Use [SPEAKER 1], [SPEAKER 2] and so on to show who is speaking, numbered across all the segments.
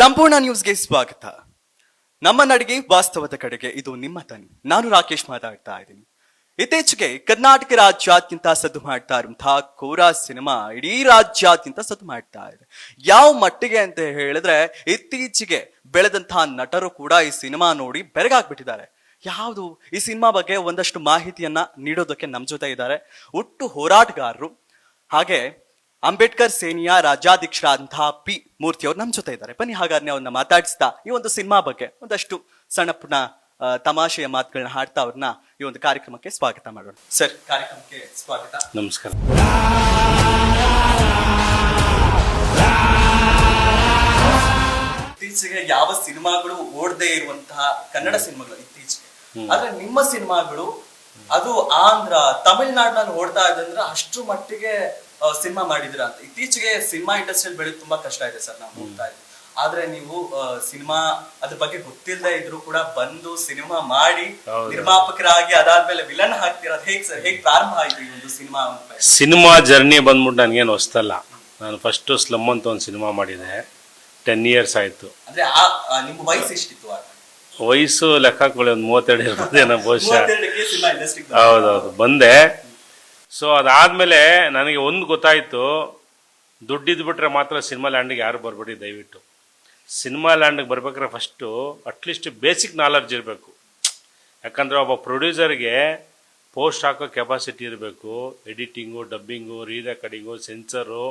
[SPEAKER 1] ಸಂಪೂರ್ಣ ನ್ಯೂಸ್ಗೆ ಸ್ವಾಗತ. ನಮ್ಮ ನಡಿಗೆ ವಾಸ್ತವದ ಕಡೆಗೆ ಇದು ನಿಮ್ಮ ತನಿ. ನಾನು ರಾಕೇಶ್ ಮಾತಾಡ್ತಾ ಇದ್ದೀನಿ. ಇತ್ತೀಚೆಗೆ ಕರ್ನಾಟಕ ರಾಜ್ಯಾದ್ಯಂತ ಸದ್ದು ಮಾಡ್ತಾ ಇರುವಂತಹ ಕೋರಾ ಸಿನಿಮಾ ಇಡೀ ರಾಜ್ಯಾದ್ಯಂತ ಸದ್ದು ಮಾಡ್ತಾ ಇದೆ. ಯಾವ ಮಟ್ಟಿಗೆ ಅಂತ ಹೇಳಿದ್ರೆ ಇತ್ತೀಚೆಗೆ ಬೆಳೆದಂತಹ ನಟರು ಕೂಡ ಈ ಸಿನಿಮಾ ನೋಡಿ ಬೆರಗಾಗ್ಬಿಟ್ಟಿದ್ದಾರೆ. ಯಾವುದು? ಈ ಸಿನಿಮಾ ಬಗ್ಗೆ ಒಂದಷ್ಟು ಮಾಹಿತಿಯನ್ನ ನೀಡೋದಕ್ಕೆ ನಮ್ಮ ಜೊತೆ ಇದ್ದಾರೆ. ಒಟ್ಟು ಹೋರಾಟಗಾರರು. ಹಾಗೆ ಅಂಬೇಡ್ಕರ್ ಸೇನೆಯ ರಾಜ್ಯಾಧ್ಯಕ್ಷರಾದಂತಹ ಪಿ ಮೂರ್ತಿ ಅವರು ನಮ್ಮ ಜೊತೆ ಇದ್ದಾರೆ. ಬನ್ನಿ ಹಾಗಾದ್ರೆ ಅವ್ರನ್ನ ಮಾತಾಡಿಸ್ತಾ ಈ ಒಂದು ಸಿನಿಮಾ ಬಗ್ಗೆ ಒಂದಷ್ಟು ಸಣ್ಣ ತಮಾಷೆಯ ಮಾತುಗಳನ್ನ ಹಾಡ್ತಾ ಅವ್ರನ್ನ ಈ ಒಂದು ಕಾರ್ಯಕ್ರಮಕ್ಕೆ ಸ್ವಾಗತ ಮಾಡೋಣ. ಸರ್ ಕಾರ್ಯಕ್ರಮಕ್ಕೆ ಸ್ವಾಗತ.
[SPEAKER 2] ನಮಸ್ಕಾರ.
[SPEAKER 1] ಇತ್ತೀಚೆಗೆ ಯಾವ ಸಿನಿಮಾಗಳು ಓಡದೆ ಇರುವಂತಹ ಕನ್ನಡ ಸಿನಿಮಾಗಳು ಇತ್ತೀಚೆಗೆ. ಆದ್ರೆ ನಿಮ್ಮ ಸಿನಿಮಾಗಳು ಅದು ಆಂಧ್ರ ತಮಿಳ್ನಾಡಿನಲ್ಲಿ ಓಡ್ತಾ ಇದೆ ಅಂದ್ರೆ ಅಷ್ಟು ಮಟ್ಟಿಗೆ ಸಿನಿಮಾ ಮಾಡಿದ್ರ ಅಂತ. ಇತ್ತೀಚೆಗೆ ಸಿನಿಮಾ ಇಂಡಸ್ಟ್ರಿಯಲ್ಲಿ ಬೆಳೆಯೋದು ತುಂಬಾ ಕಷ್ಟ ಇದೆ ಸರ್ ನಾವು ನೋಡ್ತಾ ಇದ್ದೀವಿ. ಆದ್ರೆ ನೀವು ಸಿನಿಮಾ ಅದ್ರ ಬಗ್ಗೆ ಗೊತ್ತಿಲ್ಲದೆ ಇದ್ರು ಕೂಡ ಬಂದು ಸಿನಿಮಾ ಮಾಡಿ. ನಿರ್ಮಾಪಕರಾಗಿ ಅದಾದ್ಮೇಲೆ ವಿಲನ್ ಹಾಕ್ತಿರೋದು ಹೇಗ್ ಸರ್? ಹೇಗ್ ಪ್ರಾರಂಭ ಆಯ್ತು ಈ ಒಂದು ಸಿನಿಮಾ
[SPEAKER 2] ಸಿನಿಮಾ ಜರ್ನಿ ಬಂದ್ಬಿಟ್ಟು ನನ್ಗೇನು ಹೊಸ್ತಲ್ಲ. ನಾನು ಫಸ್ಟ್ ಸ್ಲಮ್ ಅಂತ ಒಂದು ಸಿನಿಮಾ ಮಾಡಿದೆ. ಟೆನ್ ಇಯರ್ಸ್ ಆಯ್ತು.
[SPEAKER 1] ಅಂದ್ರೆ ನಿಮ್ಮ ವಯಸ್ಸು ಎಷ್ಟಿತ್ತು
[SPEAKER 2] ವಯಸ್ಸು ಲೆಕ್ಕ ಹಾಕೊಳ್ಳಿ ಒಂದು ಮೂವತ್ತೆರಡು ಇರ್ಬೋದೇನೋ ಬಹುಶಃ.
[SPEAKER 1] ಮೂವತ್ತೆರಡಕ್ಕೆ ಸಿನಿಮಾ ಇಂಡಸ್ಟ್ರಿ
[SPEAKER 2] ಹೌದೌದು. ಬಂದೆ. ಸೊ ಅದಾದಮೇಲೆ ನನಗೆ ಒಂದು ಗೊತ್ತಾಯಿತು ದುಡ್ಡಿದ್ದು ಬಿಟ್ರೆ ಮಾತ್ರ ಸಿನಿಮಾ ಲ್ಯಾಂಡಿಗೆ ಯಾರು ಬರಬೇಡಿ ದಯವಿಟ್ಟು. ಸಿನಿಮಾ ಲ್ಯಾಂಡಿಗೆ ಬರ್ಬೇಕಾದ್ರೆ ಫಸ್ಟು ಅಟ್ಲೀಸ್ಟ್ ಬೇಸಿಕ್ ನಾಲೆಡ್ಜ್ ಇರಬೇಕು. ಯಾಕಂದರೆ ಒಬ್ಬ ಪ್ರೊಡ್ಯೂಸರ್ಗೆ ಪೋಸ್ಟ್ ಹಾಕೋ ಕೆಪಾಸಿಟಿ ಇರಬೇಕು. Editing dubbing re recording censor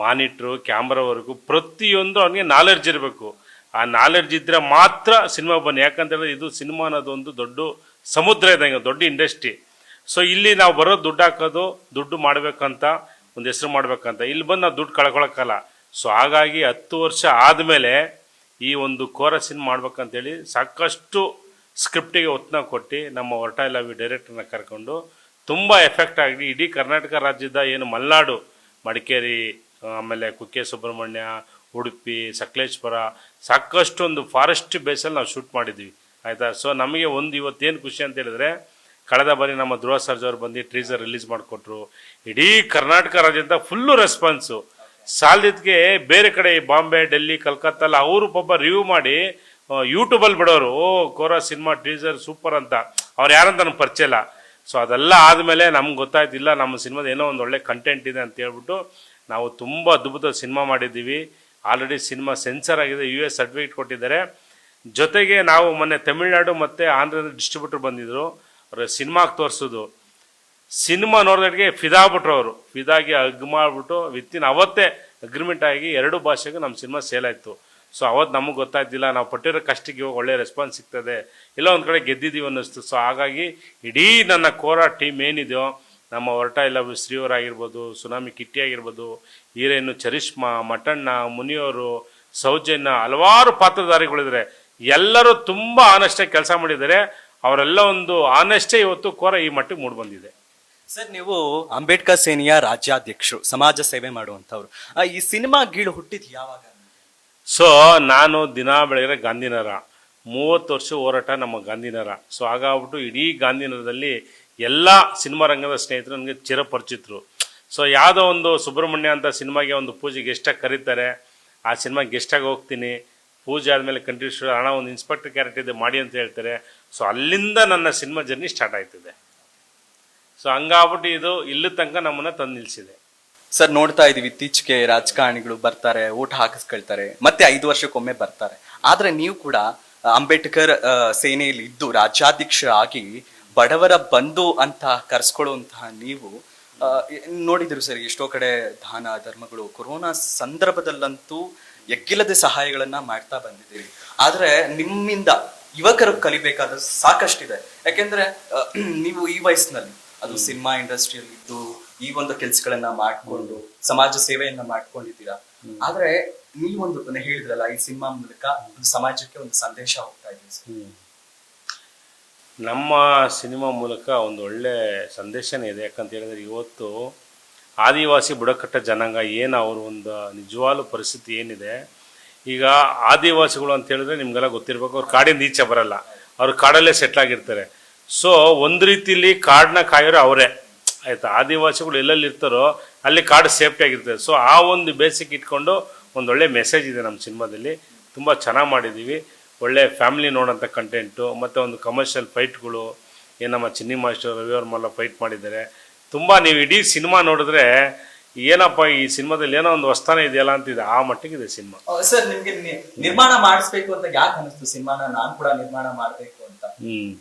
[SPEAKER 2] monitor ಕ್ಯಾಮ್ರಾವರೆಗೂ ಪ್ರತಿಯೊಂದು ಅವನಿಗೆ ನಾಲೆಡ್ಜ್ ಇರಬೇಕು. ಆ ನಾಲೆಡ್ಜ್ ಇದ್ದರೆ ಮಾತ್ರ ಸಿನಿಮಾ ಬನ್ನಿ. ಯಾಕಂತೇಳಿದ್ರೆ ಇದು ಸಿನಿಮಾ ಅನ್ನೋದು ಒಂದು ದೊಡ್ಡ ಸಮುದ್ರ ಇದ್ದಂಗೆ ದೊಡ್ಡ ಇಂಡಸ್ಟ್ರಿ ಸೊ ಇಲ್ಲಿ ನಾವು ಬರೋ ದುಡ್ಡು ಹಾಕೋದು, ದುಡ್ಡು ಮಾಡಬೇಕಂತ, ಒಂದು ಹೆಸರು ಮಾಡ್ಬೇಕಂತ. ಇಲ್ಲಿ ಬಂದು ನಾವು ದುಡ್ಡು ಕಳ್ಕೊಳಕ್ಕಲ್ಲ. ಸೊ ಹಾಗಾಗಿ ಹತ್ತು ವರ್ಷ ಆದಮೇಲೆ ಈ ಒಂದು ಕೋರ ಸಿನಿಮಾ ಮಾಡ್ಬೇಕಂತೇಳಿ ಸಾಕಷ್ಟು ಸ್ಕ್ರಿಪ್ಟಿಗೆ ಒತ್ತನ ಕೊಟ್ಟು ನಮ್ಮ ಹೊರಟ ಲವಿ ಡೈರೆಕ್ಟರ್ನ ಕರ್ಕೊಂಡು ತುಂಬ ಎಫೆಕ್ಟ್ ಆಗಿ ಇಡೀ ಕರ್ನಾಟಕ ರಾಜ್ಯದ ಏನು ಮಲೆನಾಡು, ಮಡಿಕೇರಿ, ಆಮೇಲೆ ಕುಕ್ಕೆ ಸುಬ್ರಹ್ಮಣ್ಯ ಉಡುಪಿ, ಸಕಲೇಶ್ಪುರ ಸಾಕಷ್ಟು ಒಂದು ಫಾರೆಸ್ಟ್ ಬೇಸಲ್ಲಿ ನಾವು ಶೂಟ್ ಮಾಡಿದ್ವಿ. ಆಯಿತಾ? ಸೊ ನಮಗೆ ಒಂದು ಇವತ್ತೇನು ಖುಷಿ ಅಂತ ಹೇಳಿದ್ರೆ ಕಳೆದ ಬಾರಿ ನಮ್ಮ ಧ್ರುವ ಸರ್ಜ್ ಅವರು ಬಂದು ಟ್ರೀಸರ್ ರಿಲೀಸ್ ಮಾಡಿಕೊಟ್ರು. ಇಡೀ ಕರ್ನಾಟಕ ರಾಜ್ಯದಿಂದ ಫುಲ್ಲು ರೆಸ್ಪಾನ್ಸು ಸಾಲದಿದ್ಗೆ ಬೇರೆ ಕಡೆ ಬಾಂಬೆ, ಡೆಲ್ಲಿ, ಕಲ್ಕತ್ತಲ್ಲ ಅವರು ಪಾಪ ರಿವ್ಯೂ ಮಾಡಿ ಯೂಟ್ಯೂಬಲ್ಲಿ ಬಿಡೋರು, ಓ, ಕೋರಾ ಸಿನಿಮಾ ಟ್ರೀಸರ್ ಸೂಪರ್ ಅಂತ. ಅವ್ರು ಯಾರಂತ ನನಗೆ ಪರಿಚಯ ಇಲ್ಲ. ಸೊ ಅದೆಲ್ಲ ಆದಮೇಲೆ ನಮ್ಗೆ ಗೊತ್ತಾಯ್ತಿಲ್ಲ ನಮ್ಮ ಸಿನಿಮಾದ ಏನೋ ಒಂದು ಒಳ್ಳೆ ಕಂಟೆಂಟ್ ಇದೆ ಅಂತ ಹೇಳ್ಬಿಟ್ಟು ನಾವು ತುಂಬ ಅದ್ಭುತ ಸಿನಿಮಾ ಮಾಡಿದ್ದೀವಿ. ಆಲ್ರೆಡಿ ಸಿನಿಮಾ ಸೆನ್ಸರ್ ಆಗಿದೆ ಯು ಎಸ್ ಸರ್ಟಿಫಿಕೇಟ್ ಕೊಟ್ಟಿದ್ದಾರೆ. ಜೊತೆಗೆ ನಾವು ಮೊನ್ನೆ ತಮಿಳ್ನಾಡು ಮತ್ತು ಆಂಧ್ರದ ಡಿಸ್ಟ್ರಿಬ್ಯೂಟರ್ ಬಂದಿದ್ದರು ಸಿನಿಮಾಗೆ ತೋರಿಸೋದು. ಸಿನಿಮಾ ನೋಡಿದಾಗೆ ಫಿದಾ ಬಿಟ್ರು ಅವರು. ಫಿದಾಗಿ ಅಗ್ ಮಾಡಿಬಿಟ್ಟು ವಿತ್ತಿನ ಅವತ್ತೇ ಅಗ್ರಿಮೆಂಟ್ ಆಗಿ ಎರಡು ಭಾಷೆಗೂ ನಮ್ಮ ಸಿನಿಮಾ ಸೇಲ್ ಆಯಿತು. ಸೊ ಅವತ್ತು ನಮಗೆ ಗೊತ್ತಾಯ್ತಿಲ್ಲ ನಾವು ಪಟ್ಟಿರೋ ಕಷ್ಟಕ್ಕೆ ಇವಾಗ ಒಳ್ಳೆ ರೆಸ್ಪಾನ್ಸ್ ಸಿಗ್ತದೆ. ಇಲ್ಲ, ಒಂದು ಕಡೆ ಗೆದ್ದಿದ್ದೀವಿ ಅನ್ನಿಸ್ತು. ಸೊ ಹಾಗಾಗಿ ಇಡೀ ನನ್ನ ಕೋರಾ ಟೀಮ್ ಏನಿದೆಯೋ, ನಮ್ಮ ಹೊರಟ ಇಲ್ಲ ಶ್ರೀಯವರಾಗಿರ್ಬೋದು ಸುನಾಮಿ ಕಿಟ್ಟಿ ಆಗಿರ್ಬೋದು, ಹೀರೇನು ಚರಿಷ್ಮಾ ಮಟಣ್ಣ ಮುನಿಯವರು ಸೌಜನ್ಯ, ಹಲವಾರು ಪಾತ್ರಧಾರಿಗಳಿದ್ದಾರೆ ಎಲ್ಲರೂ ತುಂಬ ಆನಷ್ಟಾಗಿ ಕೆಲಸ ಮಾಡಿದ್ದಾರೆ. ಅವರೆಲ್ಲ ಒಂದು ಆನೆಸ್ಟೇ ಇವತ್ತು ಕೋರ ಈ ಮಟ್ಟಿಗೆ ಮೂಡ್ ಬಂದಿದೆ.
[SPEAKER 1] ಸರ್ ನೀವು ಅಂಬೇಡ್ಕರ್ ಸೇನೆಯ ರಾಜ್ಯಾಧ್ಯಕ್ಷರು ಸಮಾಜ ಸೇವೆ ಮಾಡುವಂಥವ್ರು. ಆ, ಈ ಸಿನಿಮಾ ಗೀಳು ಹುಟ್ಟಿದ್ ಯಾವಾಗ?
[SPEAKER 2] ಸೊ ನಾನು ದಿನ ಬೆಳಗ್ಗೆ ಗಾಂಧಿನಗರ. ಮೂವತ್ತು ವರ್ಷ ಹೋರಾಟ ನಮ್ಮ ಗಾಂಧಿನಗರ. ಸೊ ಹಾಗಾಗ್ಬಿಟ್ಟು ಇಡೀ ಗಾಂಧಿನಗರದಲ್ಲಿ ಎಲ್ಲ ಸಿನಿಮಾ ರಂಗದ ಸ್ನೇಹಿತರು ನನಗೆ ಚಿರಪರಿಚಿತರು. ಸೊ ಯಾವುದೋ ಒಂದು ಸುಬ್ರಹ್ಮಣ್ಯ ಅಂತ ಸಿನಿಮಾಗೆ ಒಂದು ಪೂಜೆ ಗೆಸ್ಟಾಗಿ ಕರೀತಾರೆ. ಆ ಸಿನಿಮಾ ಗೆಸ್ಟಾಗಿ ಹೋಗ್ತೀನಿ. ಪೂಜೆ ಆದಮೇಲೆ ಕಂಟಿನ್ಯೂಸ್ ಹಣ ಒಂದು ಇನ್ಸ್ಪೆಕ್ಟರ್ ಕ್ಯಾರೆಕ್ಟರ್ ಇದೆ, ಮಾಡಿ ಅಂತ ಹೇಳ್ತಾರೆ. ಸೊ ಅಲ್ಲಿಂದ ನನ್ನ ಸಿನಿಮಾ ಜರ್ನಿ ಸ್ಟಾರ್ಟ್ ಆಯ್ತಿದೆ. ಸೊ ಹಂಗಾಗ್ಬಿಟ್ಟು ಇದು ಇಲ್ಲಿ ತನಕ ನಮ್ಮನ್ನ ತಂದು ನಿಲ್ಸಿದೆ.
[SPEAKER 1] ಸರ್, ನೋಡ್ತಾ ಇದೀವಿ, ಇತ್ತೀಚೆಗೆ ರಾಜಕಾರಣಿಗಳು ಬರ್ತಾರೆ, ಓಟ್ ಹಾಕಿಸ್ಕೊಳ್ತಾರೆ, ಮತ್ತೆ ಐದು ವರ್ಷಕ್ಕೊಮ್ಮೆ ಬರ್ತಾರೆ. ಆದ್ರೆ ನೀವು ಕೂಡ ಅಂಬೇಡ್ಕರ್ ಸೇನೆಯಲ್ಲಿ ಇದ್ದು ರಾಜ್ಯಾಧ್ಯಕ್ಷರಾಗಿ ಬಡವರ ಬಂಧು ಅಂತ ಕರೆಸ್ಕೊಳ್ಳುವಂತಹ ನೀವು ನೋಡಿದ್ರು ಸರ್, ಎಷ್ಟೋ ಕಡೆ ದಾನ ಧರ್ಮಗಳು, ಕೊರೋನಾ ಸಂದರ್ಭದಲ್ಲಂತೂ ಎಗ್ಗಿಲ್ಲದೆ ಸಹಾಯಗಳನ್ನ ಮಾಡ್ತಾ ಬಂದಿದ್ದೀರಿ. ಆದ್ರೆ ನಿಮ್ಮಿಂದ ಯುವಕರು ಕಲಿಬೇಕಾದ ಸಾಕಷ್ಟಿದೆ. ಯಾಕೆಂದ್ರೆ ನೀವು ಈ ವಯಸ್ಸಿನಲ್ಲಿ ಅದು ಸಿನಿಮಾ ಇಂಡಸ್ಟ್ರಿಯಲ್ಲಿ ಇದ್ದು ಈ ಒಂದು ಕೆಲ್ಸಗಳನ್ನ ಮಾಡ್ಕೊಂಡು ಸಮಾಜ ಸೇವೆಯನ್ನ ಮಾಡ್ಕೊಂಡಿದ್ದೀರಾ. ಆದ್ರೆ ನೀವೊಂದು ಹೇಳಿದ್ರಲ್ಲ ಈ ಸಿನಿಮಾ ಮೂಲಕ ಒಂದು ಸಮಾಜಕ್ಕೆ ಒಂದು ಸಂದೇಶ ಹೋಗ್ತಾ ಇದೆ.
[SPEAKER 2] ನಮ್ಮ ಸಿನಿಮಾ ಮೂಲಕ ಒಂದು ಒಳ್ಳೆ ಸಂದೇಶನೇ ಇದೆ. ಯಾಕಂತ ಹೇಳಿದ್ರೆ ಇವತ್ತು ಆದಿವಾಸಿ ಬುಡಕಟ್ಟ ಜನಾಂಗ ಏನು ಅವ್ರ ಒಂದು ನಿಜವಾಲು ಪರಿಸ್ಥಿತಿ ಏನಿದೆ, ಈಗ ಆದಿವಾಸಿಗಳು ಅಂತ ಹೇಳಿದ್ರೆ ನಿಮಗೆಲ್ಲ ಗೊತ್ತಿರಬೇಕು, ಅವ್ರು ಕಾಡಿಂದ ಈಚೆ ಬರಲ್ಲ, ಅವ್ರು ಕಾಡಲ್ಲೇ ಸೆಟ್ಲ್ ಆಗಿರ್ತಾರೆ. ಸೊ ಒಂದು ರೀತಿಲಿ ಕಾಡನ್ನ ಕಾಯೋರು ಅವರೇ. ಆಯಿತಾ? ಆದಿವಾಸಿಗಳು ಎಲ್ಲೆಲ್ಲಿ ಇರ್ತಾರೋ ಅಲ್ಲಿ ಕಾಡು ಸೇಫ್ಟಿ ಆಗಿರ್ತದೆ. ಸೊ ಆ ಒಂದು ಬೇಸಿಕ್ ಇಟ್ಕೊಂಡು ಒಂದು ಒಳ್ಳೆ ಮೆಸೇಜ್ ಇದೆ ನಮ್ಮ ಸಿನಿಮಾದಲ್ಲಿ. ತುಂಬ ಚೆನ್ನಾಗಿ ಮಾಡಿದ್ದೀವಿ ಒಳ್ಳೆ ಫ್ಯಾಮಿಲಿ ನೋಡೋಂಥ ಕಂಟೆಂಟು ಮತ್ತು ಒಂದು ಕಮರ್ಷಿಯಲ್ ಫೈಟ್ಗಳು ಏನು ನಮ್ಮ ಚಿನ್ನಿ ಮಾಸ್ಟರ್ ರವಿವರ್ಮೆಲ್ಲ ಫೈಟ್ ಮಾಡಿದ್ದಾರೆ. ತುಂಬ ನೀವು ಇಡೀ ಸಿನಿಮಾ ನೋಡಿದ್ರೆ ಏನಪ್ಪ ಈ ಸಿನಿಮಾದಲ್ಲಿ ಏನೋ ಒಂದು ವಸ್ತಾನ ಇದೆಯಲ್ಲ ಅಂತಿದೆ. ಆ ಮಟ್ಟಿಗೆ ಇದೆ ಸಿನಿಮಾ.
[SPEAKER 1] ಸರ್ ನಿಮ್ಗೆ ನಿ- ನಿರ್ಮಾಣ ಮಾಡಿಸ್ಬೇಕು ಅಂತ ಯಾಕೆ ಅನಿಸ್ತು ಸಿನಿಮಾನ? ನಾನು ಕೂಡ ನಿರ್ಮಾಣ ಮಾಡಬೇಕು ಅಂತ.
[SPEAKER 2] ಹ್ಮ್.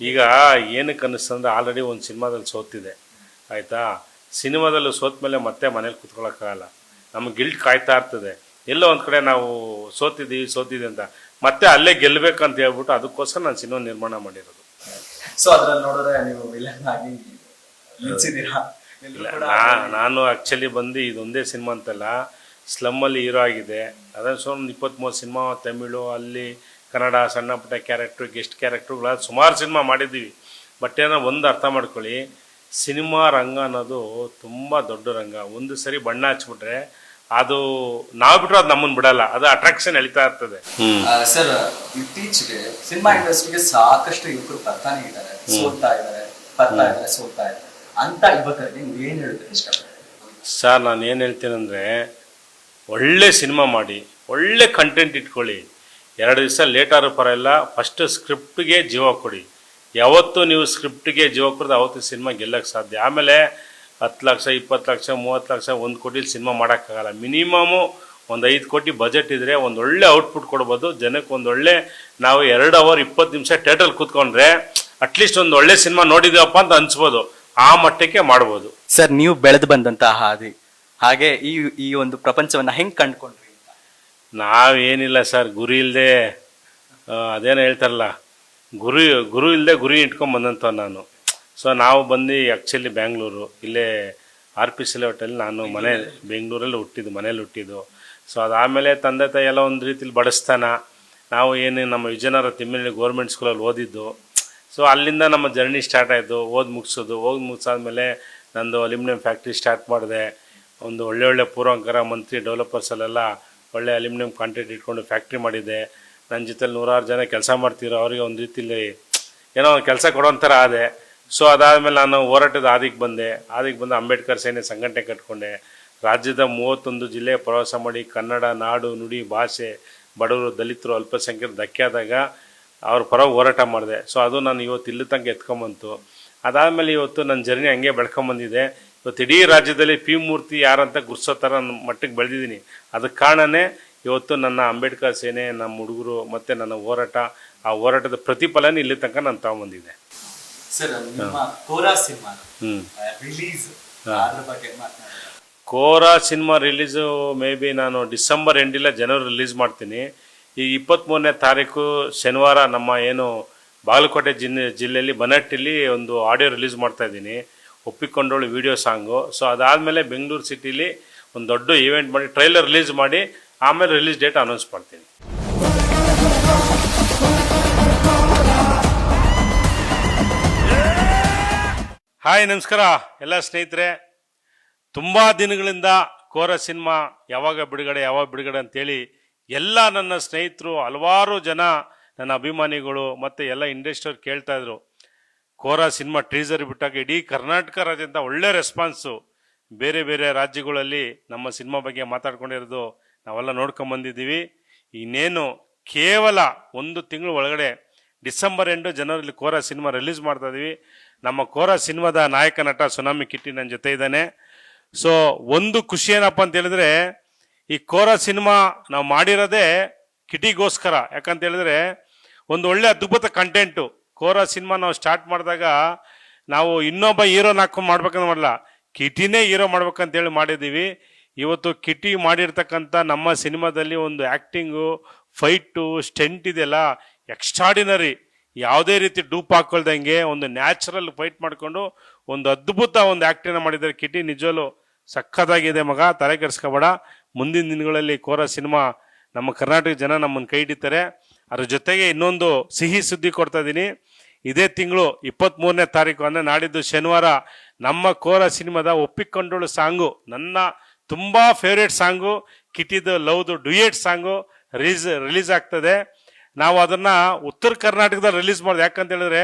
[SPEAKER 2] ಈಗ ಏನಕ್ಕೆ ಅನ್ನಿಸ್ತಂದ್ರೆ ಆಲ್ರೆಡಿ ಒಂದು ಸಿನಿಮಾದಲ್ಲಿ ಸೋತಿದೆ. ಆಯ್ತಾ? ಸಿನಿಮಾದಲ್ಲಿ ಸೋತ ಮೇಲೆ ಮತ್ತೆ ಮನೇಲಿ ಕುತ್ಕೊಳ್ಳೋಕ್ಕಾಗಲ್ಲ ನಮ್ಗೆ ಗಿಲ್ಟ್ ಕಾಯ್ತಾ ಇರ್ತದೆ. ಎಲ್ಲೋ ಒಂದು ಕಡೆ ನಾವು ಸೋತಿದ್ದೀವಿ ಸೋತಿದ್ದೀವಿ ಅಂತ. ಮತ್ತೆ ಅಲ್ಲೇ ಗೆಲ್ಲಬೇಕಂತ ಹೇಳ್ಬಿಟ್ಟು ಅದಕ್ಕೋಸ್ಕರ ನಾನು ಸಿನಿಮಾ ನಿರ್ಮಾಣ ಮಾಡಿರೋದು.
[SPEAKER 1] ಸೊ ಅದ್ರಲ್ಲಿ ನೋಡಿದ್ರೆ ನೀವು ವಿಲನ್ ಆಗಿ
[SPEAKER 2] ನಾನು ಆಕ್ಚುಲಿ ಬಂದು ಇದೊಂದೇ ಸಿನಿಮಾ ಅಂತಲ್ಲ ಸ್ಲಮ್ಮಲ್ಲಿ ಹೀರೋ ಆಗಿದೆ. ಅದೇ ಸೊ ಒಂದು ಇಪ್ಪತ್ತ್ಮೂರು ಸಿನಿಮಾ ತಮಿಳು ಅಲ್ಲಿ ಕನ್ನಡ ಸಣ್ಣ ಪುಟ್ಟ ಕ್ಯಾರೆಕ್ಟ್ರು ಗೆಸ್ಟ್ ಕ್ಯಾರೆಕ್ಟ್ರುಗಳ ಸುಮಾರು ಸಿನಿಮಾ ಮಾಡಿದ್ದೀವಿ. ಬಟ್ ಏನೋ ಒಂದು ಅರ್ಥ ಮಾಡ್ಕೊಳ್ಳಿ ಸಿನಿಮಾ ರಂಗ ಅನ್ನೋದು ತುಂಬ ದೊಡ್ಡ ರಂಗ. ಒಂದು ಸರಿ ಬಣ್ಣ ಹಚ್ಬಿಟ್ರೆ ಅದು ನಾವು ಬಿಟ್ರೆ ಅದು ನಮ್ಮನ್ನು ಬಿಡಲ್ಲ ಅದು ಅಟ್ರಾಕ್ಷನ್ ಎಳಿತಾ ಇರ್ತದೆ.
[SPEAKER 1] ಸರ್ ಇತ್ತೀಚೆಗೆ ಸಿನಿಮಾ ಇಂಡಸ್ಟ್ರಿಗೆ ಸಾಕಷ್ಟು ಯುವಕರು ಬರ್ತಾನೆ ಇದ್ದಾರೆ ಸೋಲ್ತಾ ಇದ್ದಾರೆ ಬರ್ತಾ ಇದ್ದಾರೆ ಸೋಲ್ತಾ ಇದ್ದಾರೆ. ಅಂತ ನೀವು ಏನ್
[SPEAKER 2] ಸರ್, ನಾನು ಏನು ಹೇಳ್ತೀನಂದರೆ ಒಳ್ಳೆ ಸಿನಿಮಾ ಮಾಡಿ, ಒಳ್ಳೆ ಕಂಟೆಂಟ್ ಇಟ್ಕೊಳ್ಳಿ. ಎರಡು ದಿವಸ ಲೇಟ್ ಆದ್ರೂ ಪರವಾಗಿಲ್ಲ ಫಸ್ಟ್ ಸ್ಕ್ರಿಪ್ಟ್ಗೆ ಜೀವ ಕೊಡಿ. ಯಾವತ್ತು ನೀವು ಸ್ಕ್ರಿಪ್ಟ್ಗೆ ಜೀವ ಕೊಡೋದು ಅವತ್ತು ಸಿನಿಮಾ ಗೆಲ್ಲಕ್ಕೆ ಸಾಧ್ಯ. ಆಮೇಲೆ ಹತ್ತು ಲಕ್ಷ, ಇಪ್ಪತ್ತು ಲಕ್ಷ, ಮೂವತ್ತು ಲಕ್ಷ, ಒಂದು ಕೋಟಿಲಿ ಸಿನಿಮಾ ಮಾಡೋಕ್ಕಾಗಲ್ಲ. ಮಿನಿಮಮು ಒಂದು ಐದು ಕೋಟಿ ಬಜೆಟ್ ಇದ್ದರೆ ಒಂದು ಒಳ್ಳೆ ಔಟ್ಪುಟ್ ಕೊಡ್ಬೋದು. ಜನಕ್ಕೆ ಒಂದು ಒಳ್ಳೆ, ನಾವು ಎರಡು ಅವರ್ ಇಪ್ಪತ್ತು ನಿಮಿಷ ಥಿಯೇಟರ್ ಕೂತ್ಕೊಂಡ್ರೆ ಅಟ್ಲೀಸ್ಟ್ ಒಂದು ಒಳ್ಳೆ ಸಿನಿಮಾ ನೋಡಿದ್ದೀವಪ್ಪ ಅಂತ ಅನ್ಸ್ಬೋದು. ಆ ಮಟ್ಟಕ್ಕೆ ಮಾಡ್ಬೋದು.
[SPEAKER 1] ಸರ್ ನೀವು ಬೆಳೆದು ಬಂದಂತಹ ಹಾದಿ. ಹಾಗೆ ಈ ಈ ಒಂದು ಪ್ರಪಂಚವನ್ನ ಹೆಂಗ್ ಕಂಡ್ಕೊಂಡ್ರಿ? ಅಂತ
[SPEAKER 2] ನಾವೇನಿಲ್ಲ ಸರ್ ಗುರಿ ಇಲ್ಲದೆ ಅದೇನೋ ಹೇಳ್ತಾರಲ್ಲ ಗುರು ಗುರು ಇಲ್ಲದೆ ಗುರಿ ಇಟ್ಕೊಂಡು ಬಂದಂತ ನಾನು. ಸೊ ನಾವು ಬಂದು ಆ್ಯಕ್ಚುಲಿ ಬ್ಯಾಂಗ್ಳೂರು ಇಲ್ಲೇ ಆರ್ ಪಿ ಸಿ ನಾನು ಮನೆ ಬೆಂಗಳೂರಲ್ಲಿ ಹುಟ್ಟಿದ್ದು ಮನೇಲಿ ಹುಟ್ಟಿದ್ದು. ಸೊ ಅದಾದಮೇಲೆ ತಂದೆ ತಾಯಿ ಎಲ್ಲ ಒಂದು ರೀತಿಲಿ ಬಡಿಸ್ತಾನ. ನಾವು ಏನು ನಮ್ಮ ವಿಜಯನಗರ ತಿಮ್ಮಿನಲ್ಲಿ ಗೌರ್ಮೆಂಟ್ ಸ್ಕೂಲಲ್ಲಿ ಓದಿದ್ದು. ಸೊ ಅಲ್ಲಿಂದ ನಮ್ಮ ಜರ್ನಿ ಸ್ಟಾರ್ಟ್ ಆಯಿತು. ಓದಿ ಮುಗಿಸೋದು. ಓದಿ ಮುಗಿಸಾದ್ಮೇಲೆ ನಂದು ಅಲ್ಯೂಮಿನಿಯಂ ಫ್ಯಾಕ್ಟ್ರಿ ಸ್ಟಾರ್ಟ್ ಮಾಡಿದೆ. ಒಂದು ಒಳ್ಳೆ ಒಳ್ಳೆ ಪೂರ್ವಂಕರ, ಮಂತ್ರಿ ಡೆವಲಪರ್ಸಲ್ಲೆಲ್ಲ ಒಳ್ಳೆ ಅಲ್ಯೂಮಿನಿಯಂ ಕಾಂಟ್ರಾಕ್ಟ್ ಇಟ್ಕೊಂಡು ಫ್ಯಾಕ್ಟ್ರಿ ಮಾಡಿದ್ದೆ ನನ್ನ ಜೊತೆಲಿ ನೂರಾರು ಜನ ಕೆಲಸ ಮಾಡ್ತಿರೋ ಅವರಿಗೆ ಒಂದು ರೀತಿಲಿ ಏನೋ ಒಂದು ಕೆಲಸ ಕೊಡೋಂಥರ ಆದೆ. ಸೊ ಅದಾದಮೇಲೆ ನಾನು ಹೋರಾಟದ ಆದಿಗೆ ಬಂದೆ. ಆದಿಗೆ ಬಂದು ಅಂಬೇಡ್ಕರ್ ಸೇನೆ ಸಂಘಟನೆ ಕಟ್ಕೊಂಡೆ. ರಾಜ್ಯದ ಮೂವತ್ತೊಂದು ಜಿಲ್ಲೆ ಪ್ರವಾಸ ಮಾಡಿ ಕನ್ನಡ, ನಾಡು, ನುಡಿ, ಭಾಷೆ, ಬಡವರು, ದಲಿತರು ಅಲ್ಪಸಂಖ್ಯಾತರು ಧಕ್ಕೆ ಆದಾಗ ಅವ್ರ ಪರ ಹೋರಾಟ ಮಾಡಿದೆ. ಸೊ ಅದು ನಾನು ಇವತ್ತು ಇಲ್ಲಿ ತನಕ ಎತ್ಕೊಂಬಂತು. ಅದಾದಮೇಲೆ ಇವತ್ತು ನನ್ನ ಜರ್ನಿ ಹಂಗೆ ಬೆಳ್ಕೊಂಬಂದಿದೆ. ಇವತ್ತು ಇಡೀ ರಾಜ್ಯದಲ್ಲಿ ಪಿ ಮೂರ್ತಿ ಯಾರಂತ ಗುರ್ಸೋ ಥರ ನನ್ನ ಮಟ್ಟಿಗೆ ಬೆಳೆದಿದ್ದೀನಿ. ಅದಕ್ಕೆ ಕಾರಣನೇ ಇವತ್ತು ನನ್ನ ಅಂಬೇಡ್ಕರ್ ಸೇನೆ ನಮ್ಮ ಹುಡುಗರು ಮತ್ತು ನನ್ನ ಹೋರಾಟ ಆ ಹೋರಾಟದ ಪ್ರತಿಫಲನ ಇಲ್ಲಿ ತನಕ ನಾನು ತಗೊಂಬಂದಿದ್ದೆ.
[SPEAKER 1] ಸರ್ ನಿಮ್ಮ ಕೋರಾ ಸಿನಿಮಾ.
[SPEAKER 2] ಹ್ಞೂ
[SPEAKER 1] ರಿಲೀಸ್ ಅದ್ರ ಬಗ್ಗೆ ಮಾತನಾಡೋಣ
[SPEAKER 2] Kora cinema release may be ನಾನು ಡಿಸೆಂಬರ್ ಎಂಡಿಲ್ಲ ಜನವರಿ ರಿಲೀಸ್ ಮಾಡ್ತೀನಿ. ಈ ಇಪ್ಪತ್ತ್ಮೂರನೇ ತಾರೀಕು ಶನಿವಾರ ನಮ್ಮ ಏನು ಬಾಗಲಕೋಟೆ ಜಿಲ್ಲೆ ಜಿಲ್ಲೆಯಲ್ಲಿ ಬನಟ್ಟಿಲಿ ಒಂದು ಆಡಿಯೋ ರಿಲೀಸ್ ಮಾಡ್ತಾ ಇದ್ದೀನಿ. ಒಪ್ಪಿಕೊಂಡೋಳು ವಿಡಿಯೋ ಸಾಂಗು. ಸೊ ಅದಾದಮೇಲೆ ಬೆಂಗಳೂರು ಸಿಟಿಲಿ ಒಂದು ದೊಡ್ಡ ಈವೆಂಟ್ ಮಾಡಿ ಟ್ರೈಲರ್ ರಿಲೀಸ್ ಮಾಡಿ, ಆಮೇಲೆ ರಿಲೀಸ್ ಡೇಟ್ ಅನೌನ್ಸ್ ಮಾಡ್ತೀನಿ. ಹಾಯ್ ನಮಸ್ಕಾರ. ಎಲ್ಲ ಸ್ನೇಹಿತರೆ, ತುಂಬ ದಿನಗಳಿಂದ ಕೋರ ಸಿನಿಮಾ ಯಾವಾಗ ಬಿಡುಗಡೆ ಯಾವಾಗ ಬಿಡುಗಡೆ ಅಂತೇಳಿ ಎಲ್ಲ ನನ್ನ ಸ್ನೇಹಿತರು, ಹಲವಾರು ಜನ ನನ್ನ ಅಭಿಮಾನಿಗಳು ಮತ್ತು ಎಲ್ಲ ಇಂಡಸ್ಟ್ರಿಯವ್ರು ಕೇಳ್ತಾ ಇದ್ರು. ಕೋರ ಸಿನಿಮಾ ಟ್ರೀಸರ್ ಬಿಟ್ಟಾಗ ಇಡೀ ಕರ್ನಾಟಕ ರಾಜ್ಯದಿಂದ ಒಳ್ಳೆ ರೆಸ್ಪಾನ್ಸು ಬೇರೆ ಬೇರೆ ರಾಜ್ಯಗಳಲ್ಲಿ ನಮ್ಮ ಸಿನಿಮಾ ಬಗ್ಗೆ ಮಾತಾಡ್ಕೊಂಡಿರೋದು ನಾವೆಲ್ಲ ನೋಡ್ಕೊಂಬಂದಿದ್ದೀವಿ. ಇನ್ನೇನು ಕೇವಲ ಒಂದು ತಿಂಗಳು ಒಳಗಡೆ ಡಿಸೆಂಬರ್ ಎಂಟು ಜನವರಿಲಿ ಕೋರ ಸಿನಿಮಾ ರಿಲೀಸ್ ಮಾಡ್ತಾ ಇದೀವಿ ನಮ್ಮ ಕೋರ ಸಿನಿಮಾದ ನಾಯಕ ನಟ ಸುನಾಮಿ ಕಿಟ್ಟಿ ನನ್ನ ಜೊತೆ ಇದ್ದಾನೆ. ಸೊ ಒಂದು ಖುಷಿ ಏನಪ್ಪ ಅಂತ ಹೇಳಿದ್ರೆ ಈ ಕೋರ ಸಿನಿಮಾ ನಾವು ಮಾಡಿರೋದೇ ಕಿಟಿಗೋಸ್ಕರ ಯಾಕಂತ ಹೇಳಿದ್ರೆ ಒಂದು ಒಳ್ಳೆ ಅದ್ಭುತ ಕಂಟೆಂಟು ಕೋರ ಸಿನಿಮಾ ನಾವು ಸ್ಟಾರ್ಟ್ ಮಾಡಿದಾಗ ನಾವು ಇನ್ನೊಬ್ಬ ಹೀರೋನ ಹಾಕೊಂಡು ಮಾಡ್ಬೇಕಂತ ಮಾಡಲ್ಲ. ಕಿಟಿನೇ ಹೀರೋ ಮಾಡ್ಬೇಕಂತೇಳಿ ಮಾಡಿದ್ದೀವಿ. ಇವತ್ತು ಕಿಟಿ ಮಾಡಿರ್ತಕ್ಕಂಥ ನಮ್ಮ ಸಿನಿಮಾದಲ್ಲಿ ಒಂದು ಆ್ಯಕ್ಟಿಂಗು ಫೈಟು ಸ್ಟೆಂಟ್ ಇದೆಲ್ಲ ಎಕ್ಸ್ಟ್ರಾಡಿನರಿ ಯಾವುದೇ ರೀತಿ ಡೂಪ್ ಹಾಕೊಳ್ದಂಗೆ ಒಂದು ನ್ಯಾಚುರಲ್ ಫೈಟ್ ಮಾಡಿಕೊಂಡು ಒಂದು ಅದ್ಭುತ ಒಂದು ಆ್ಯಕ್ಟಿನ ಮಾಡಿದ್ದಾರೆ ಕಿಟಿ. ನಿಜವಲ್ಲೂ ಸಖತ್ತಾಗಿದೆ ಮಗ, ತಲೆ ಕೆಡಿಸ್ಕೋಬೇಡ. ಮುಂದಿನ ದಿನಗಳಲ್ಲಿ ಕೋರ ಸಿನಿಮಾ ನಮ್ಮ ಕರ್ನಾಟಕ ಜನ ನಮ್ಮನ್ನು ಕೈ ಹಿಡಿತಾರೆ. ಅದ್ರ ಜೊತೆಗೆ ಇನ್ನೊಂದು ಸಿಹಿ ಸುದ್ದಿ ಕೊಡ್ತಾ ಇದ್ದೀನಿ. ಇದೇ ತಿಂಗಳು ಇಪ್ಪತ್ತ್ಮೂರನೇ ತಾರೀಕು, ಅಂದರೆ ನಾಡಿದ್ದು ಶನಿವಾರ, ನಮ್ಮ ಕೋರ ಸಿನಿಮಾದ ಒಪ್ಪಿಕೊಂಡೋಳು ಸಾಂಗು, ನನ್ನ ತುಂಬ ಫೇವ್ರೇಟ್ ಸಾಂಗು, ಕಿಟಿದು ಲವ್ದು ಡುಯೇಟ್ ಸಾಂಗು ರಿಲೀಸ್ ರಿಲೀಸ್ ಆಗ್ತದೆ. ನಾವು ಅದನ್ನು ಉತ್ತರ ಕರ್ನಾಟಕದಲ್ಲಿ ರಿಲೀಸ್ ಮಾಡೋದು. ಯಾಕಂತ ಹೇಳಿದ್ರೆ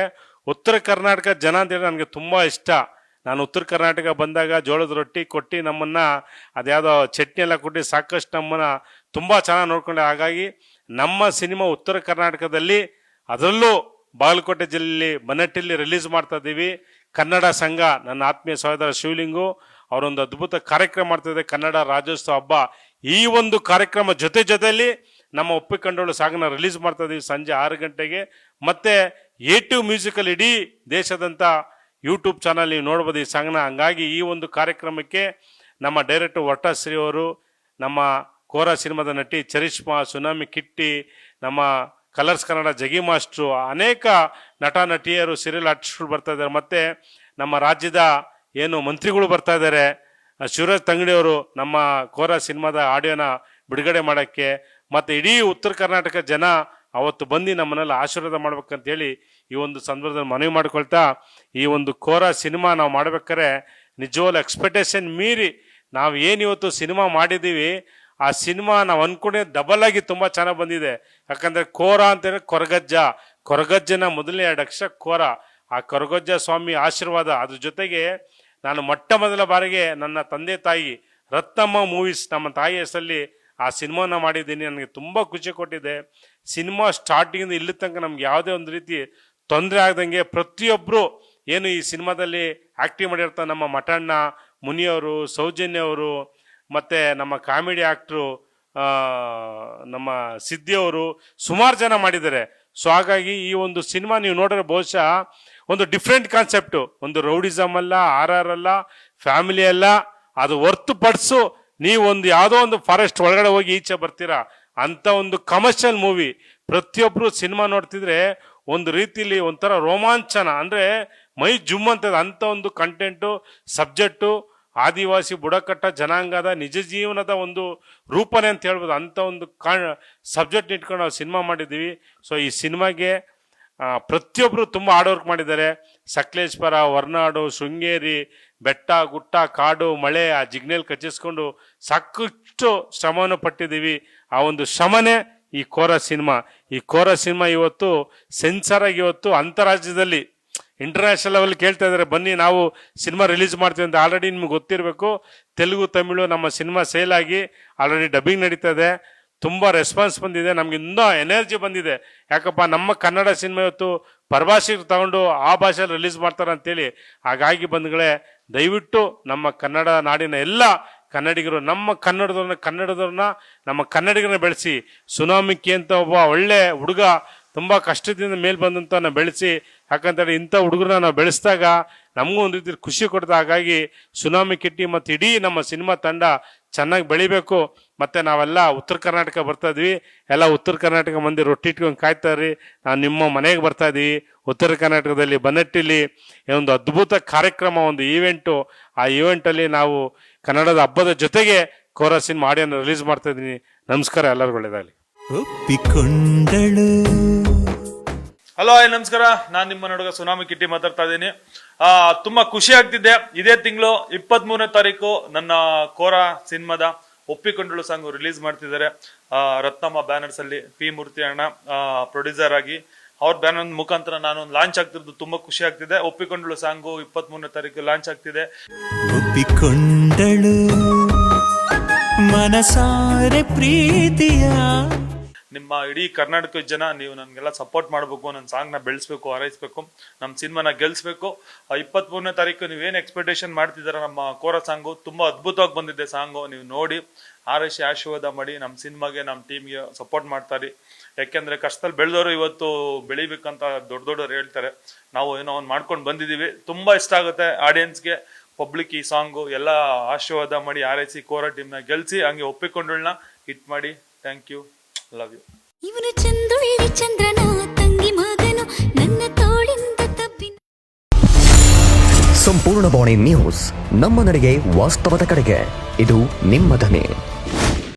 [SPEAKER 2] ಉತ್ತರ ಕರ್ನಾಟಕ ಜನ ಅಂತೇಳಿ ನನಗೆ ತುಂಬ ಇಷ್ಟ. ನಾನು ಉತ್ತರ ಕರ್ನಾಟಕ ಬಂದಾಗ ಜೋಳದ ರೊಟ್ಟಿ ಕೊಟ್ಟು ನಮ್ಮನ್ನ ಅದ್ಯಾವುದೋ ಚಟ್ನಿ ಎಲ್ಲ ಕೊಟ್ಟು ಸಾಕಷ್ಟು ನಮ್ಮನ್ನು ತುಂಬ ಚೆನ್ನಾಗಿ ನೋಡ್ಕೊಂಡೆ. ಹಾಗಾಗಿ ನಮ್ಮ ಸಿನಿಮಾ ಉತ್ತರ ಕರ್ನಾಟಕದಲ್ಲಿ ಅದರಲ್ಲೂ ಬಾಗಲಕೋಟೆ ಜಿಲ್ಲೆಯಲ್ಲಿ ಬನ್ನಟ್ಟಿಯಲ್ಲಿ ರಿಲೀಸ್ ಮಾಡ್ತಾ ಇದ್ದೀವಿ. ಕನ್ನಡ ಸಂಘ, ನನ್ನ ಆತ್ಮೀಯ ಸಹೋದರ ಶಿವಲಿಂಗು, ಅವರೊಂದು ಅದ್ಭುತ ಕಾರ್ಯಕ್ರಮ ಮಾಡ್ತಿದೆ ಕನ್ನಡ ರಾಜ್ಯೋತ್ಸವ ಹಬ್ಬ ಈ ಒಂದು ಕಾರ್ಯಕ್ರಮ ಜೊತೆ ಜೊತೆಯಲ್ಲಿ ನಮ್ಮ ಒಪ್ಪಿಕೊಂಡೋಳು ಸಾಗನ ರಿಲೀಸ್ ಮಾಡ್ತಾ ಇದ್ದೀವಿ ಸಂಜೆ ಆರು ಗಂಟೆಗೆ. ಮತ್ತೆ ಟು ಮ್ಯೂಸಿಕಲ್ ಇಡೀ ದೇಶದಂತ ಯೂಟ್ಯೂಬ್ ಚಾನಲ್ ನೀವು ನೋಡ್ಬೋದು ಈ ಸಾಂಗ್ನ ಹಂಗಾಗಿ ಈ ಒಂದು ಕಾರ್ಯಕ್ರಮಕ್ಕೆ ನಮ್ಮ ಡೈರೆಕ್ಟರ್ ವಟ್ಟಾಶ್ರೀ ಅವರು, ನಮ್ಮ ಕೋರ ಸಿನಿಮಾದ ನಟಿ ಚರಿಷ್ಮಾ, ಸುನಾಮಿ ಕಿಟ್ಟಿ, ನಮ್ಮ ಕಲರ್ಸ್ ಕನ್ನಡ ಜಗಿ ಮಾಸ್ಟ್ರು, ಅನೇಕ ನಟ ನಟಿಯರು ಸೀರಿಯಲ್ ಆರ್ಟಿಸ್ಟ್ಗಳು ಬರ್ತಾ ಇದ್ದಾರೆ. ಮತ್ತು ನಮ್ಮ ರಾಜ್ಯದ ಏನು ಮಂತ್ರಿಗಳು ಬರ್ತಾ ಇದ್ದಾರೆ. ಶಿವರಾಜ್ ತಂಗಡಿಯವರು ನಮ್ಮ ಕೋರ ಸಿನಿಮಾದ ಆಡಿಯೋನ ಬಿಡುಗಡೆ ಮಾಡೋಕ್ಕೆ, ಮತ್ತು ಇಡೀ ಉತ್ತರ ಕರ್ನಾಟಕ ಜನ ಅವತ್ತು ಬಂದು ನಮ್ಮನ್ನೆಲ್ಲ ಆಶೀರ್ವಾದ ಮಾಡ್ಬೇಕಂತ ಹೇಳಿ ಈ ಒಂದು ಸಂದರ್ಭದಲ್ಲಿ ಮನವಿ ಮಾಡ್ಕೊಳ್ತಾ ಈ ಒಂದು ಕೋರ ಸಿನಿಮಾ ನಾವು ಮಾಡ್ಬೇಕಾದ್ರೆ ನಿಜವಾಗ್ಲೂ ಎಕ್ಸ್ಪೆಕ್ಟೇಷನ್ ಮೀರಿ ನಾವು ಏನು ಇವತ್ತು ಸಿನಿಮಾ ಮಾಡಿದ್ದೀವಿ, ಆ ಸಿನಿಮಾ ನಾವು ಅಂದ್ಕೊಂಡೆ ಡಬಲ್ ಆಗಿ ತುಂಬ ಚೆನ್ನಾಗಿ ಬಂದಿದೆ. ಯಾಕಂದ್ರೆ ಕೋರ ಅಂತಂದ್ರೆ ಕೊರಗಜ್ಜ, ಕೊರಗಜ್ಜನ ಮೊದಲನೇ ಎರಡು ಅಕ್ಷರ ಕೋರ. ಆ ಕೊರಗಜ್ಜ ಸ್ವಾಮಿ ಆಶೀರ್ವಾದ, ಅದ್ರ ಜೊತೆಗೆ ನಾನು ಮೊಟ್ಟ ಮೊದಲ ಬಾರಿಗೆ ನನ್ನ ತಂದೆ ತಾಯಿ ರತ್ನಮ್ಮ ಮೂವೀಸ್ ನಮ್ಮ ತಾಯಿ ಹೆಸರಲ್ಲಿ ಆ ಸಿನಿಮಾನ ಮಾಡಿದ್ದೀನಿ, ನನಗೆ ತುಂಬ ಖುಷಿ ಕೊಟ್ಟಿದೆ. ಸಿನಿಮಾ ಸ್ಟಾರ್ಟಿಂಗ್ ಇಲ್ಲಿ ತನಕ ನಮ್ಗೆ ಯಾವುದೇ ಒಂದು ರೀತಿ ತೊಂದರೆ ಆಗದಂಗೆ ಪ್ರತಿಯೊಬ್ಬರು ಏನು ಈ ಸಿನಿಮಾದಲ್ಲಿ ಆಕ್ಟಿಂಗ್ ಮಾಡಿರ್ತ ನಮ್ಮ ಮಠಣ್ಣ, ಮುನಿಯವರು ಸೌಜನ್ಯವರು ಮತ್ತು ನಮ್ಮ ಕಾಮಿಡಿ ಆ್ಯಕ್ಟ್ರು ನಮ್ಮ ಸಿದ್ಧಿಯವರು ಸುಮಾರು ಜನ ಮಾಡಿದ್ದಾರೆ. ಸೊ ಹಾಗಾಗಿ ಈ ಒಂದು ಸಿನಿಮಾ ನೀವು ನೋಡಿದ್ರೆ ಬಹುಶಃ ಒಂದು ಡಿಫ್ರೆಂಟ್ ಕಾನ್ಸೆಪ್ಟು, ಒಂದು ರೌಡಿಸಮ್ ಅಲ್ಲ ಆರ್ ಆರ್ ಅಲ್ಲ, ಫ್ಯಾಮಿಲಿ ಅಲ್ಲ, ಅದು ಹೊರ್ತುಪಡಿಸು ನೀವು ಒಂದು ಯಾವುದೋ ಒಂದು ಫಾರೆಸ್ಟ್ ಒಳಗಡೆ ಹೋಗಿ ಈಚೆ ಬರ್ತೀರಾ ಅಂಥ ಒಂದು ಕಮರ್ಷಿಯಲ್ ಮೂವಿ ಪ್ರತಿಯೊಬ್ಬರು ಸಿನಿಮಾ ನೋಡ್ತಿದ್ರೆ ಒಂದು ರೀತಿಯಲ್ಲಿ ಒಂಥರ ರೋಮಾಂಚನ, ಅಂದರೆ ಮೈ ಜುಮ್ ಅಂತದ ಅಂಥ ಒಂದು ಕಂಟೆಂಟು ಸಬ್ಜೆಕ್ಟು ಆದಿವಾಸಿ ಬುಡಕಟ್ಟ ಜನಾಂಗದ ನಿಜ ಜೀವನದ ಒಂದು ರೂಪನೆ ಅಂತ ಹೇಳ್ಬೋದು. ಅಂಥ ಒಂದು ಕಾ ಸಬ್ಜೆಕ್ಟ್ ಇಟ್ಕೊಂಡು ನಾವು ಸಿನಿಮಾ ಮಾಡಿದ್ದೀವಿ. ಸೊ ಈ ಸಿನಿಮಾಗೆ ಪ್ರತಿಯೊಬ್ಬರು ತುಂಬ ಹಾರ್ಡ್ ವರ್ಕ್ ಮಾಡಿದ್ದಾರೆ. ಸಕಲೇಶ್ವರ ಹೊರ್ನಾಡು ಶೃಂಗೇರಿ, ಬೆಟ್ಟ, ಗುಟ್ಟ, ಕಾಡು, ಮಳೆ, ಆ ಜಿಗ್ನೆಲ್ ಕಚ್ಚಿಸ್ಕೊಂಡು ಸಾಕಷ್ಟು ಶ್ರಮವನ್ನು ಪಟ್ಟಿದ್ದೀವಿ. ಆ ಒಂದು ಶ್ರಮನೇ ಈ ಕೋರ ಸಿನಿಮಾ. ಈ ಕೋರ ಸಿನಿಮಾ ಇವತ್ತು ಸೆನ್ಸರ್ ಆಗಿ ಇವತ್ತು ಅಂತಾರಾಜ್ಯದಲ್ಲಿ ಇಂಟರ್ನ್ಯಾಷನಲ್ ಲೆವೆಲ್ ಕೇಳ್ತಾ ಇದ್ದಾರೆ. ಬನ್ನಿ, ನಾವು ಸಿನಿಮಾ ರಿಲೀಸ್ ಮಾಡ್ತೀವಿ ಅಂತ ಆಲ್ರೆಡಿ ನಿಮ್ಗೆ ಗೊತ್ತಿರಬೇಕು. ತೆಲುಗು, ತಮಿಳು ನಮ್ಮ ಸಿನಿಮಾ ಸೇಲ್ ಆಗಿ ಆಲ್ರೆಡಿ ಡಬ್ಬಿಂಗ್ ನಡೀತಾ ಇದೆ. ತುಂಬ ರೆಸ್ಪಾನ್ಸ್ ಬಂದಿದೆ. ನಮ್ಗೆ ಇನ್ನೂ ಎನರ್ಜಿ ಬಂದಿದೆ. ಯಾಕಪ್ಪ, ನಮ್ಮ ಕನ್ನಡ ಸಿನಿಮಾ ಇವತ್ತು ಪರಭಾಷೆಗೆ ತಗೊಂಡು ಆ ಭಾಷೆಯಲ್ಲಿ ರಿಲೀಸ್ ಮಾಡ್ತಾರೆ ಅಂತೇಳಿ. ಹಾಗಾಗಿ ಬಂಧುಗಳೇ, ದಯವಿಟ್ಟು ನಮ್ಮ ಕನ್ನಡ ನಾಡಿನ ಎಲ್ಲ ಕನ್ನಡಿಗರು, ನಮ್ಮ ಕನ್ನಡದವ್ರನ್ನ ಕನ್ನಡದವ್ರನ್ನ, ನಮ್ಮ ಕನ್ನಡಿಗರನ್ನ ಬೆಳೆಸಿ ಸುನಾಮಿಕ್ಕಿ ಅಂತ ಒಬ್ಬ ಒಳ್ಳೆ ಹುಡುಗ ತುಂಬ ಕಷ್ಟದಿಂದ ಮೇಲೆ ಬಂದಂತ ಬೆಳೆಸಿ, ಯಾಕಂತೇಳಿ ಇಂಥ ಹುಡುಗರನ್ನ ನಾವು ಬೆಳೆಸಿದಾಗ ನಮಗೂ ಒಂದು ರೀತಿ ಖುಷಿ ಕೊಡ್ತಾ ಹಾಗಾಗಿ ಸುನಾಮಿ ಕಿಟ್ಟಿ ಮತ್ತು ಇಡೀ ನಮ್ಮ ಸಿನಿಮಾ ತಂಡ ಚೆನ್ನಾಗಿ ಬೆಳಿಬೇಕು. ಮತ್ತೆ ನಾವೆಲ್ಲ ಉತ್ತರ ಕರ್ನಾಟಕ ಬರ್ತಾ ಇದ್ವಿ. ಎಲ್ಲ ಉತ್ತರ ಕರ್ನಾಟಕ ಮಂದಿ ರೊಟ್ಟಿ ಇಟ್ಕೊಂಡು ಕಾಯ್ತಾ ಇರ್ರಿ. ನಾವು ನಿಮ್ಮ ಮನೆಗೆ ಬರ್ತಾ ಇದೀವಿ ಉತ್ತರ ಕರ್ನಾಟಕದಲ್ಲಿ ಬನ್ನಟ್ಟಿಲಿ ಒಂದು ಅದ್ಭುತ ಕಾರ್ಯಕ್ರಮ ಒಂದು ಈವೆಂಟು ಆ ಈವೆಂಟಲ್ಲಿ ನಾವು ಕನ್ನಡದ ಹಬ್ಬದ ಜೊತೆಗೆ ಕೋರ ಸಿನಿಮಾ ಆಡಿಯೋನ ರಿಲೀಸ್ ಮಾಡ್ತಾ ಇದ್ದೀನಿ. ನಮಸ್ಕಾರ ಎಲ್ಲರಿಗೂ ಒಳ್ಳೆಯದಾಗಲಿ
[SPEAKER 3] ಒಪ್ಪಿಕೊಂಡಳು
[SPEAKER 4] ಹಲೋ ಐ ನಮಸ್ಕಾರ. ನಾನು ನಿಮ್ಮ ನಡುಗ ಸುನಾಮಿ ಕಿಟ್ಟಿ ಮಾತಾಡ್ತಾ ಇದ್ದೀನಿ. ಆ ತುಂಬಾ ಖುಷಿ ಆಗ್ತಿದೆ ಇದೇ ತಿಂಗಳು ಇಪ್ಪತ್ತ್ ಮೂರನೇ ತಾರೀಕು ನನ್ನ ಕೋರ ಸಿನಿಮಾದ ಒಪ್ಪಿಕೊಂಡಳು ಸಾಂಗ್ ರಿಲೀಸ್ ಮಾಡ್ತಿದ್ದಾರೆ. ರತ್ನಮ್ಮ ಬ್ಯಾನರ್ಸ್ ಅಲ್ಲಿ ಪಿ ಮೂರ್ತಿ ಅಣ್ಣ ಪ್ರೊಡ್ಯೂಸರ್ ಆಗಿ. ಅವ್ರ ಬ್ಯಾನರ್ ಮುಖಾಂತರ ನಾನು ಲಾಂಚ್ ಆಗ್ತಿರೋದು ತುಂಬಾ ಖುಷಿ ಆಗ್ತಿದೆ. ಒಪ್ಪಿಕೊಂಡಳು ಸಾಂಗು ಇಪ್ಪತ್ತ್ ಮೂರನೇ ತಾರೀಕು ಲಾಂಚ್ ಆಗ್ತಿದೆ.
[SPEAKER 3] ಒಪ್ಪಿಕೊಂಡಳು. ಮನಸಾರೆ ಪ್ರೀತಿಯ
[SPEAKER 4] ನಿಮ್ಮ ಇಡೀ ಕರ್ನಾಟಕದ ಜನ ನೀವು ನನಗೆಲ್ಲ ಸಪೋರ್ಟ್ ಮಾಡಬೇಕು ನನ್ನ ಸಾಂಗ್ನ ಬೆಳೆಸ್ಬೇಕು, ಹಾರೈಸ್ಬೇಕು ನಮ್ಮ ಸಿನಿಮಾನ ಗೆಲ್ಲಿಸ್ಬೇಕು ಇಪ್ಪತ್ತ್ ಮೂರನೇ ತಾರೀಕು ನೀವೇನು ಎಕ್ಸ್ಪೆಕ್ಟೇಷನ್ ಮಾಡ್ತಿದ್ದೀರ ನಮ್ಮ ಕೋರ ಸಾಂಗು? ತುಂಬ ಅದ್ಭುತವಾಗಿ ಬಂದಿದೆ ಸಾಂಗು. ನೀವು ನೋಡಿ ಆರೈಸಿ ಆಶೀರ್ವಾದ ಮಾಡಿ ನಮ್ಮ ಸಿನಿಮಾಗೆ ನಮ್ಮ ಟೀಮ್ಗೆ ಸಪೋರ್ಟ್ ಮಾಡ್ತಾರೆ ಯಾಕೆಂದರೆ ಕಷ್ಟದಲ್ಲಿ ಬೆಳೆದವರು ಇವತ್ತು ಬೆಳಿಬೇಕಂತ ದೊಡ್ಡ ದೊಡ್ಡವ್ರು ಹೇಳ್ತಾರೆ. ನಾವು ಏನೋ ಒಂದು ಮಾಡ್ಕೊಂಡು ಬಂದಿದ್ದೀವಿ. ತುಂಬ ಇಷ್ಟ ಆಗುತ್ತೆ ಆಡಿಯನ್ಸ್ಗೆ ಪಬ್ಲಿಕ್ ಈ ಸಾಂಗು, ಎಲ್ಲ ಆಶೀರ್ವಾದ ಮಾಡಿ ಆರೈಸಿ ಕೋರ ಟೀಮ್ನ ಗೆಲ್ಲಿಸಿ ಹಂಗೆ ಒಪ್ಪಿಕೊಂಡಳನ್ನ ಹಿಟ್ ಮಾಡಿ. ಥ್ಯಾಂಕ್ ಯು ಲವ್ ಯು
[SPEAKER 5] ಇವನು ಚಂದುಳ್ಳಿ ಚಂದ್ರನ ತಂಗಿ ಮಗನು ನನ್ನ ತೋಳಿಂದ ತಪ್ಪಿನ
[SPEAKER 6] ಸಂಪೂರ್ಣ ಬಾಣಿ ನ್ಯೂಸ್ ನಮ್ಮ ನಡೆಗೆ ವಾಸ್ತವದ ಕಡೆಗೆ. ಇದು ನಿಮ್ಮ ಧ್ವನಿ.